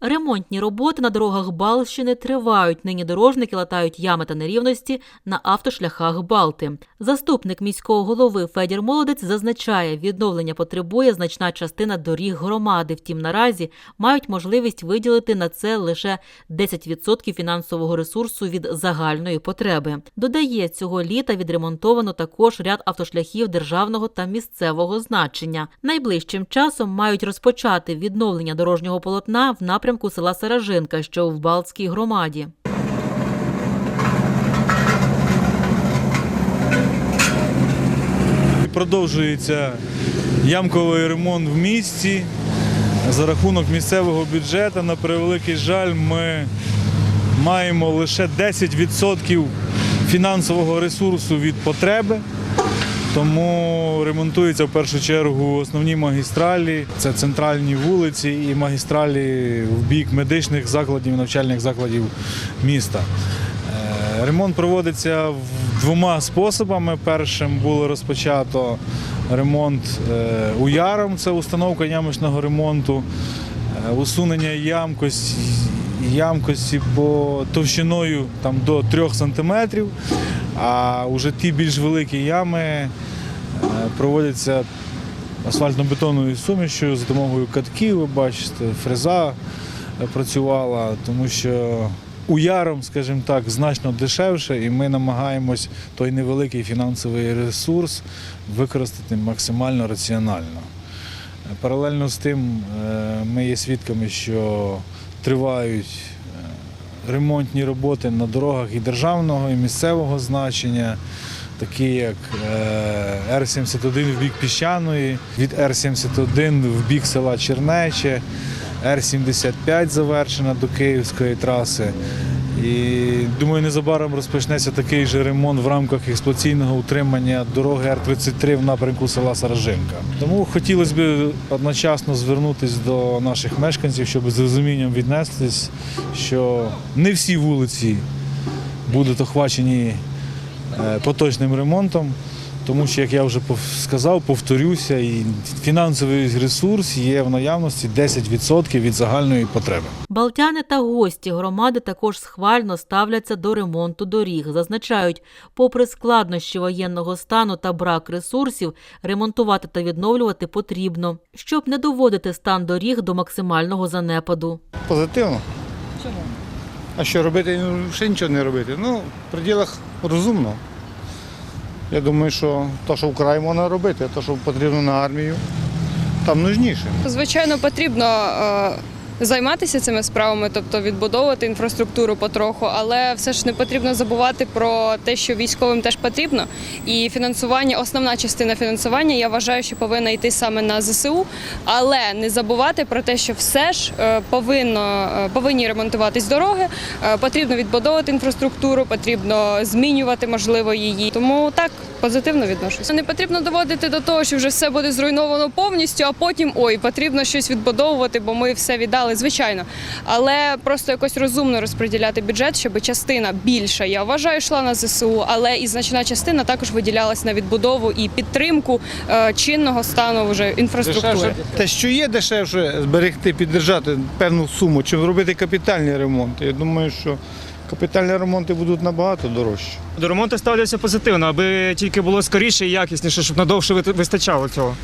Ремонтні роботи на дорогах Балщини тривають. Нині дорожники латають ями та нерівності на автошляхах Балти. Заступник міського голови Федір Молодець зазначає, відновлення потребує значна частина доріг громади. Втім, наразі мають можливість виділити на це лише 10% фінансового ресурсу від загальної потреби. Додає, цього літа відремонтовано також ряд автошляхів державного та місцевого значення. Найближчим часом мають розпочати відновлення дорожнього полотна в напрямку села Саражинка, що в Балтській громаді. Продовжується ямковий ремонт в місті за рахунок місцевого бюджету. На превеликий жаль, ми маємо лише 10% фінансового ресурсу від потреби. Тому ремонтуються в першу чергу основні магістралі, це центральні вулиці і магістралі в бік медичних закладів, навчальних закладів міста. Е, Ремонт проводиться двома способами. Першим було розпочато ремонт е, уяром, це установка ямочного ремонту, е, усунення ямкості, ямкості по товщиною там, до 3 см, а вже ті більш великі ями е, проводяться асфальтно-бетонною сумішю за допомогою катків, ви бачите, фреза е, працювала, тому що уяром, скажімо так, значно дешевше, і ми намагаємось той невеликий фінансовий ресурс використати максимально раціонально. Е, Паралельно з тим ми є свідками, що тривають ремонтні роботи на дорогах і державного, і місцевого значення, такі як е, Р-71 в бік Піщаної, від Р-71 в бік села Чернече, Р-75 завершена до Київської траси. І думаю, незабаром розпочнеться такий же ремонт в рамках експлуатаційного утримання дороги Р-33 в напрямку села Саражинка. Тому хотілося б одночасно звернутися до наших мешканців, щоб з розумінням віднеслись, що не всі вулиці будуть охвачені е, поточним ремонтом. Тому що, як я вже сказав, повторюся, і фінансовий ресурс є в наявності 10% від загальної потреби. Балтяни та гості громади також схвально ставляться до ремонту доріг. Зазначають, попри складнощі воєнного стану та брак ресурсів, ремонтувати та відновлювати потрібно, щоб не доводити стан доріг до максимального занепаду. Позитивно. Чому? А що робити? Ну, Ще нічого не робити. Ну, в пределах розумно. Я думаю, що те, що вкрай можна робити, те, що потрібно на армію, там нужніше. Звичайно, потрібно е, займатися цими справами, тобто відбудовувати інфраструктуру потроху, але все ж не потрібно забувати про те, що військовим теж потрібно. І фінансування, основна частина фінансування, я вважаю, що повинна йти саме на ЗСУ, але не забувати про те, що все ж е, повинно е, повинні ремонтуватись дороги, е, потрібно відбудовувати інфраструктуру, потрібно змінювати можливо її. Тому так. Позитивно відношуся. Не потрібно доводити до того, що вже все буде зруйновано повністю, а потім ой, потрібно щось відбудовувати, бо ми все віддали, звичайно. Але просто якось розумно розподіляти бюджет, щоб частина більша, я вважаю, йшла на ЗСУ, але і значна частина також виділялась на відбудову і підтримку е, чинного стану вже інфраструктури. Дешевше. Те, що є дешевше, зберегти, піддержати певну суму, чим робити капітальні ремонти. Я думаю, що капітальні ремонти будуть набагато дорожчі. До ремонту ставляться позитивно, аби тільки було скоріше і якісніше, щоб надовше вистачало цього.